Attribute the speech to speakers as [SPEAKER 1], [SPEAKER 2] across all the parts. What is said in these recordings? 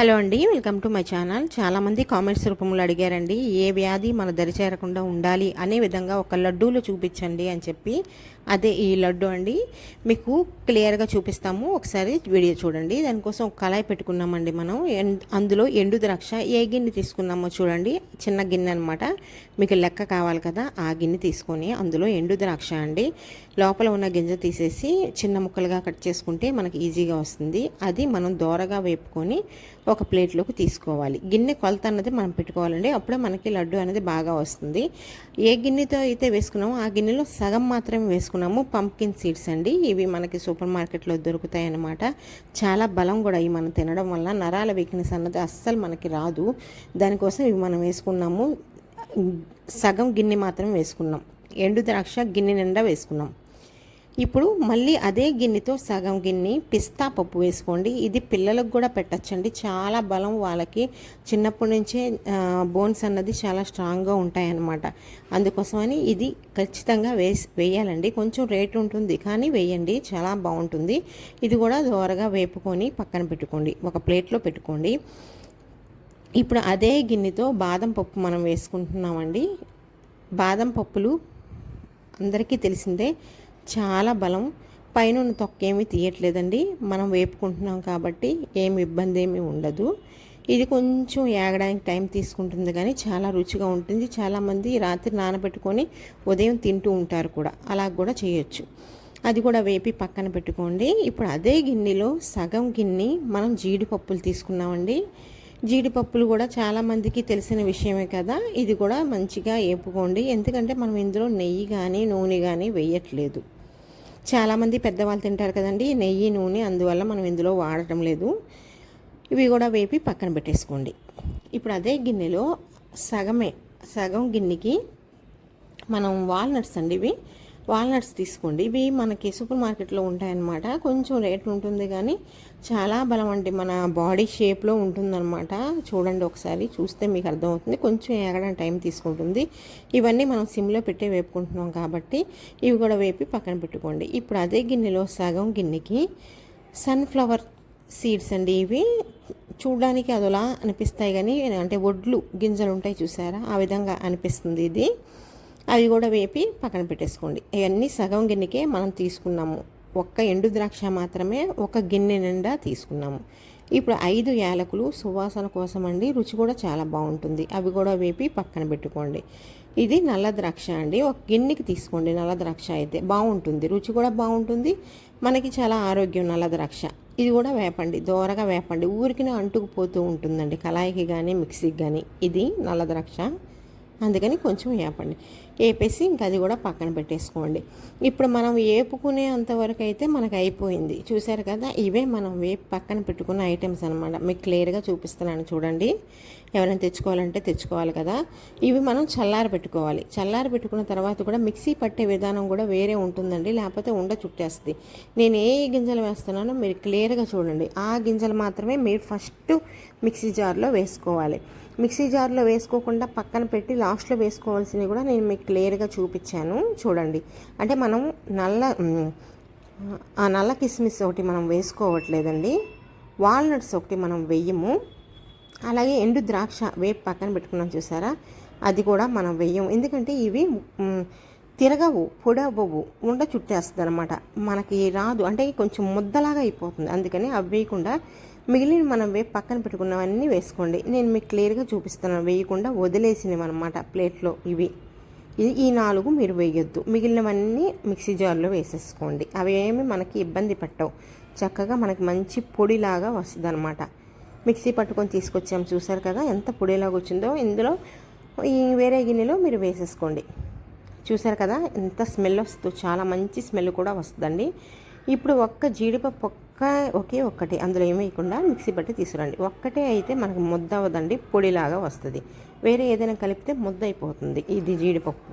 [SPEAKER 1] Hello అండి welcome to my channel. చాలామంది comments రూపంలో అడిగారండి ఏ వ్యాధి మన దరి చేరకుండా ఉండాలి అనే విధంగా ఒక లడ్డూలు చూపించండి అని చెప్పి. అదే ఈ లడ్డు అండి. మీకు క్లియర్గా చూపిస్తాము. ఒకసారి వీడియో చూడండి. దానికోసం ఒక కళాయి పెట్టుకున్నామండి మనం. అందులో ఎండు ద్రాక్ష ఏ గిన్నె తీసుకున్నామో చూడండి. చిన్న గిన్నె అనమాట మీకు లెక్క కావాలి కదా ఆ గిన్నె తీసుకొని అందులో ఎండు ద్రాక్ష అండి. లోపల ఉన్న గింజ తీసేసి చిన్న ముక్కలుగా కట్ చేసుకుంటే మనకి ఈజీగా వస్తుంది. అది మనం దోరగా వేపుకొని ఒక ప్లేట్లోకి తీసుకోవాలి. గిన్నె కొలత అన్నది మనం పెట్టుకోవాలండి. అప్పుడే మనకి లడ్డు అనేది బాగా వస్తుంది. ఏ గిన్నెతో అయితే వేసుకున్నామో ఆ గిన్నెలో సగం మాత్రమే వేసుకున్నాం తీసుకున్నాము. పంప్కిన్ సీడ్స్ అండి. ఇవి మనకి సూపర్ మార్కెట్లో దొరుకుతాయి అన్నమాట చాలా బలం కూడా ఇవి మనం తినడం వల్ల నరాల వీక్నెస్ అన్నది అస్సలు మనకి రాదు. దానికోసం ఇవి మనం వేసుకున్నాము. సగం గిన్నె మాత్రం వేసుకున్నాం. ఎండు ద్రాక్ష గిన్నె నిండా వేసుకున్నాం. ఇప్పుడు మళ్ళీ అదే గిన్నెతో సగం గిన్నె పిస్తా పప్పు వేసుకోండి. ఇది పిల్లలకు కూడా పెట్టచ్చండి. చాలా బలం వాళ్ళకి. చిన్నప్పటి నుంచే బోన్స్ అన్నది చాలా స్ట్రాంగ్గా ఉంటాయన్నమాట. అందుకోసమని ఇది ఖచ్చితంగా వేసి వేయాలండి. కొంచెం రేట్ ఉంటుంది కానీ వేయండి. చాలా బాగుంటుంది. ఇది కూడా దోరగా వేపుకొని పక్కన పెట్టుకోండి. ఒక ప్లేట్లో పెట్టుకోండి. ఇప్పుడు అదే గిన్నెతో బాదం పప్పు మనం వేసుకుంటున్నామండి. బాదం పప్పులు అందరికీ తెలిసిందే. చాలా బలం. పైన ఉన్న తొక్క ఏమీ తీయట్లేదండి. మనం వేపుకుంటున్నాం కాబట్టి ఏమి ఇబ్బంది ఏమీ ఉండదు. ఇది కొంచెం ఏగడానికి టైం తీసుకుంటుంది కానీ చాలా రుచిగా ఉంటుంది. చాలామంది రాత్రి నానబెట్టుకొని ఉదయం తింటూ ఉంటారు కూడా. అలా కూడా చేయొచ్చు. అది కూడా వేపి పక్కన పెట్టుకోండి. ఇప్పుడు అదే గిన్నెలో సగం గిన్నె మనం జీడిపప్పులు తీసుకున్నామండి. జీడిపప్పులు కూడా చాలామందికి తెలిసిన విషయమే కదా. ఇది కూడా మంచిగా వేపుకోండి. ఎందుకంటే మనం ఇందులో నెయ్యి కానీ నూనె కానీ వేయట్లేదు. చాలామంది పెద్దవాళ్ళు తింటారు కదండి. నెయ్యి నూనె అందువల్ల మనం ఇందులో వాడటం లేదు. ఇవి కూడా వేపి పక్కన పెట్టేసుకోండి. ఇప్పుడు అదే గిన్నెలో సగమే సగం గిన్నెకి మనం వాల్నట్స్ అండి ఇవి. వాల్నట్స్ తీసుకోండి. ఇవి మనకి సూపర్ మార్కెట్లో ఉంటాయన్నమాట. కొంచెం రేట్ ఉంటుంది కానీ చాలా బలం అంటే మన బాడీ షేప్లో ఉంటుందన్నమాట. చూడండి ఒకసారి చూస్తే మీకు అర్థమవుతుంది. కొంచెం ఏగడానికి టైం తీసుకుంటుంది. ఇవన్నీ మనం సిమ్లో పెట్టే వేపుకుంటున్నాం కాబట్టి ఇవి కూడా వేపి పక్కన పెట్టుకోండి. ఇప్పుడు అదే గిన్నెలో సగం గిన్నెకి సన్ఫ్లవర్ సీడ్స్ అండి ఇవి. చూడడానికి అదోలా అనిపిస్తాయి కానీ అంటే ఒడ్లు గింజలు ఉంటాయి చూసారా? ఆ విధంగా అనిపిస్తుంది ఇది. అవి కూడా వేపి పక్కన పెట్టేసుకోండి. ఇవన్నీ సగం గిన్నెకే మనం తీసుకున్నాము. ఒక్క ఎండు ద్రాక్ష మాత్రమే ఒక గిన్నె నిండా తీసుకున్నాము. ఇప్పుడు ఐదు యాలకులు సువాసన కోసం అండి. రుచి కూడా చాలా బాగుంటుంది. అవి కూడా వేపి పక్కన పెట్టుకోండి. ఇది నల్ల ద్రాక్ష అండి. ఒక గిన్నెకి తీసుకోండి నల్ల ద్రాక్ష అయితే. బాగుంటుంది. రుచి కూడా బాగుంటుంది. మనకి చాలా ఆరోగ్యం నల్ల ద్రాక్ష. ఇది కూడా వేపండి. దోరగా వేపండి. ఊరికినే అంటుకుపోతూ ఉంటుందండి. కళాయికి కానీ మిక్సీకి కానీ ఇది నల్ల ద్రాక్ష. అందుకని కొంచెం వేపండి. వేపేసి ఇంకా అది కూడా పక్కన పెట్టేసుకోండి. ఇప్పుడు మనం వేపుకునే అంతవరకు అయితే మనకు అయిపోయింది. చూసారు కదా ఇవే మనం వేపు పక్కన పెట్టుకున్న ఐటమ్స్ అనమాట మీకు క్లియర్గా చూపిస్తున్నాను చూడండి. ఎవరైనా తెచ్చుకోవాలంటే తెచ్చుకోవాలి కదా. ఇవి మనం చల్లారి పెట్టుకోవాలి. చల్లారి పెట్టుకున్న తర్వాత కూడా మిక్సీ పట్టే విధానం కూడా వేరే ఉంటుందండి. లేకపోతే ఉండ చుట్టేస్తుంది. నేను ఏ గింజలు వేస్తున్నానో మీరు క్లియర్గా చూడండి. ఆ గింజలు మాత్రమే మీరు ఫస్ట్ మిక్సీ జార్లో వేసుకోవాలి. మిక్సీ జార్లో వేసుకోకుండా పక్కన పెట్టి లాస్ట్లో వేసుకోవాల్సినవి కూడా నేను మీకు క్లియర్గా చూపించాను. చూడండి. అంటే మనం నల్ల ఆ నల్ల కిస్మిస్ ఒకటి మనం వేసుకోవట్లేదండి. వాల్నట్స్ ఒకటి మనం వెయ్యము అలాగే ఎండు ద్రాక్ష వేపు పక్కన పెట్టుకున్నాం చూసారా? అది కూడా మనం వెయ్యం ఎందుకంటే ఇవి తిరగవు పొడవవు ఉండ చుట్టేస్తుంది అనమాట మనకి రాదు. అంటే కొంచెం ముద్దలాగా అయిపోతుంది. అందుకని అవి వేయకుండా మిగిలిన మనం వేపు పక్కన పెట్టుకున్నవన్నీ వేసుకోండి. నేను మీకు క్లియర్గా చూపిస్తున్నాను. వేయకుండా వదిలేసినవి అనమాట ప్లేట్లో ఇవి. ఈ నాలుగు మీరు వేయొద్దు. మిగిలినవన్నీ మిక్సీ జార్లో వేసేసుకోండి. అవి ఏమి మనకి ఇబ్బంది పెట్టవు. చక్కగా మనకి మంచి పొడిలాగా వస్తుంది అనమాట మిక్సీ పట్టుకొని తీసుకొచ్చాము చూసారు కదా ఎంత పొడిలాగా వచ్చిందో. ఇందులో ఈ వేరే గిన్నెలో మీరు వేసేసుకోండి. చూసారు కదా ఎంత స్మెల్ వస్తుందో. చాలా మంచి స్మెల్ కూడా వస్తుందండి. ఇప్పుడు ఒక్క జీడిపప్పు ఒక్క ఒకే ఒక్కటి అందులో ఏమేయకుండా మిక్సీ పట్టి తీసుకురండి. ఒక్కటే అయితే మనకు ముద్ద అవ్వదండి పొడిలాగా వస్తుంది. వేరే ఏదైనా కలిపితే ముద్ద అయిపోతుంది ఇది జీడిపప్పు.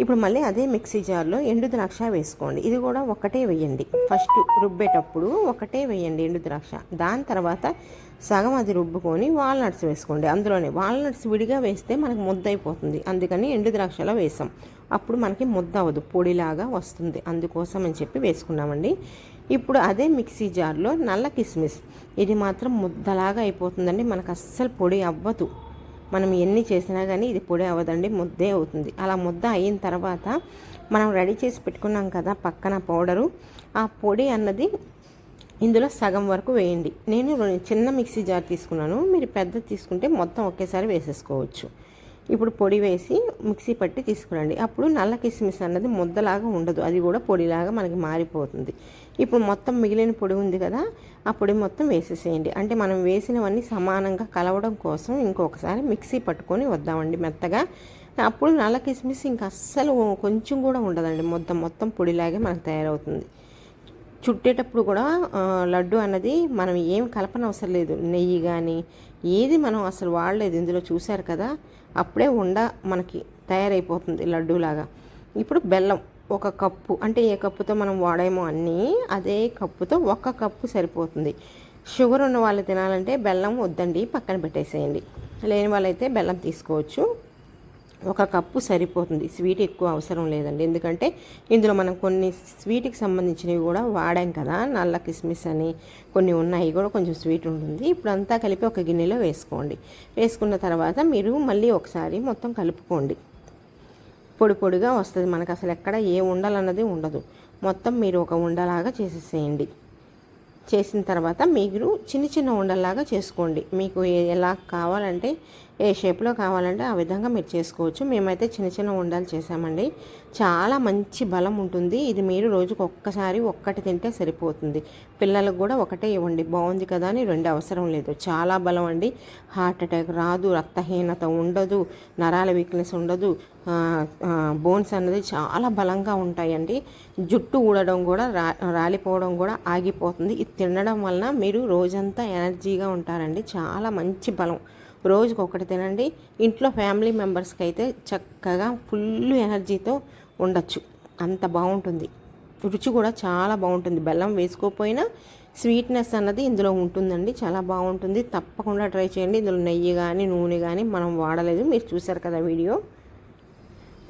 [SPEAKER 1] ఇప్పుడు మళ్ళీ అదే మిక్సీ జార్లో ఎండు ద్రాక్ష వేసుకోండి. ఇది కూడా ఒకటే వేయండి. ఫస్ట్ రుబ్బేటప్పుడు ఒకటే వేయండి ఎండు ద్రాక్ష. దాని తర్వాత సగం అది రుబ్బుకొని వాల్నట్స్ వేసుకోండి. అందులోనే వాల్నట్స్ విడిగా వేస్తే మనకు ముద్ద అయిపోతుంది. అందుకని ఎండు ద్రాక్షలో వేసాం. అప్పుడు మనకి ముద్ద అవ్వదు. పొడిలాగా వస్తుంది. అందుకోసం అని చెప్పి వేసుకున్నామండి. ఇప్పుడు అదే మిక్సీ జార్లో నల్ల కిస్మిస్. ఇది మాత్రం ముద్దలాగా అయిపోతుందండి. మనకు అస్సలు పొడి అవ్వదు. మనం ఎన్ని చేసినా కానీ ఇది పొడి అవ్వదండి ముద్దే అవుతుంది. అలా ముద్ద అయిన తర్వాత మనం రెడీ చేసి పెట్టుకున్నాం కదా పక్కన పౌడరు ఆ పొడి అన్నది ఇందులో సగం వరకు వేయండి. నేను చిన్న మిక్సీ జార్ తీసుకున్నాను. మీరు పెద్ద తీసుకుంటే మొత్తం ఒకేసారి వేసేసుకోవచ్చు. ఇప్పుడు పొడి వేసి మిక్సీ పట్టి తీసుకురండి. అప్పుడు నల్ల కిస్మిస్ అన్నది ముద్దలాగా ఉండదు. అది కూడా పొడిలాగా మనకి మారిపోతుంది. ఇప్పుడు మొత్తం మిగిలిన పొడి ఉంది కదా ఆ పొడి మొత్తం వేసేసేయండి. అంటే మనం వేసినవన్నీ సమానంగా కలవడం కోసం ఇంకొకసారి మిక్సీ పట్టుకొని వద్దామండి మెత్తగా. అప్పుడు నల్ల కిస్మిస్ ఇంకా అస్సలు కొంచెం కూడా ఉండదండి. మొత్తం మొత్తం పొడిలాగే మనకు తయారవుతుంది. చుట్టేటప్పుడు కూడా లడ్డు అన్నది మనం ఏం కలపనవసరం లేదు. నెయ్యి కానీ ఏది మనం అసలు వాడలేదు. ఇందులో చూశారు కదా అప్పుడే ఉండ మనకి తయారైపోతుంది లడ్డూలాగా. ఇప్పుడు బెల్లం ఒక కప్పు అంటే ఏ కప్పుతో మనం వాడేమో అన్నీ అదే కప్పుతో ఒక కప్పు సరిపోతుంది. షుగర్ ఉన్న వాళ్ళు తినాలంటే బెల్లం వద్దండి పక్కన పెట్టేసేయండి. లేని వాళ్ళైతే బెల్లం తీసుకోవచ్చు. ఒక కప్పు సరిపోతుంది. స్వీట్ ఎక్కువ అవసరం లేదండి. ఎందుకంటే ఇందులో మనం కొన్ని స్వీట్కి సంబంధించినవి కూడా వాడాం కదా. నల్ల కిస్మిస్ అని కొన్ని ఉన్నాయి కూడా కొంచెం స్వీట్ ఉంటుంది. ఇప్పుడు అంతా కలిపి ఒక గిన్నెలో వేసుకోండి. వేసుకున్న తర్వాత మీరు మళ్ళీ ఒకసారి మొత్తం కలుపుకోండి. పొడి పొడిగా వస్తుంది. మనకు అసలు ఎక్కడ ఏ ఉండాలన్నది ఉండదు. మొత్తం మీరు ఒక ఉండలాగా చేసేసేయండి. చేసిన తర్వాత మీరు చిన్న చిన్న ఉండల్లాగా చేసుకోండి. మీకు ఎలా కావాలంటే ఏ షేప్లో కావాలంటే ఆ విధంగా మీరు చేసుకోవచ్చు. మేమైతే చిన్న చిన్న ఉండాలు చేసామండి. చాలా మంచి బలం ఉంటుంది. ఇది మీరు రోజుకు ఒక్కసారి ఒక్కటి తింటే సరిపోతుంది. పిల్లలకు కూడా ఒకటే ఇవ్వండి. బాగుంది కదా అని రెండు అవసరం లేదు. చాలా బలం అండి. హార్ట్ అటాక్ రాదు. రక్తహీనత ఉండదు. నరాల వీక్నెస్ ఉండదు. బోన్స్ అనేది చాలా బలంగా ఉంటాయండి. జుట్టు ఊడడం కూడా రా రాలిపోవడం కూడా ఆగిపోతుంది. ఇది తినడం వలన మీరు రోజంతా ఎనర్జీగా ఉంటారండి. చాలా మంచి బలం. రోజుకి ఒకటి తినండి. ఇంట్లో ఫ్యామిలీ మెంబర్స్కి అయితే చక్కగా ఫుల్ ఎనర్జీతో ఉండొచ్చు. అంత బాగుంటుంది. రుచి కూడా చాలా బాగుంటుంది. బెల్లం వేసుకోకపోయినా స్వీట్నెస్ అన్నది ఇందులో ఉంటుందండి. చాలా బాగుంటుంది. తప్పకుండా ట్రై చేయండి. ఇందులో నెయ్యి కానీ నూనె కానీ మనం వాడలేదు. మీరు చూసారు కదా వీడియో.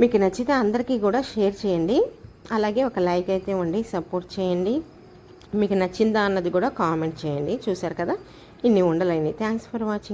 [SPEAKER 1] మీకు నచ్చితే అందరికీ కూడా షేర్ చేయండి. అలాగే ఒక లైక్ అయితే ఉండి సపోర్ట్ చేయండి. మీకు నచ్చిందా అన్నది కూడా కామెంట్ చేయండి. చూసారు కదా? ఇన్ని ఉండలేని. Thanks for watching.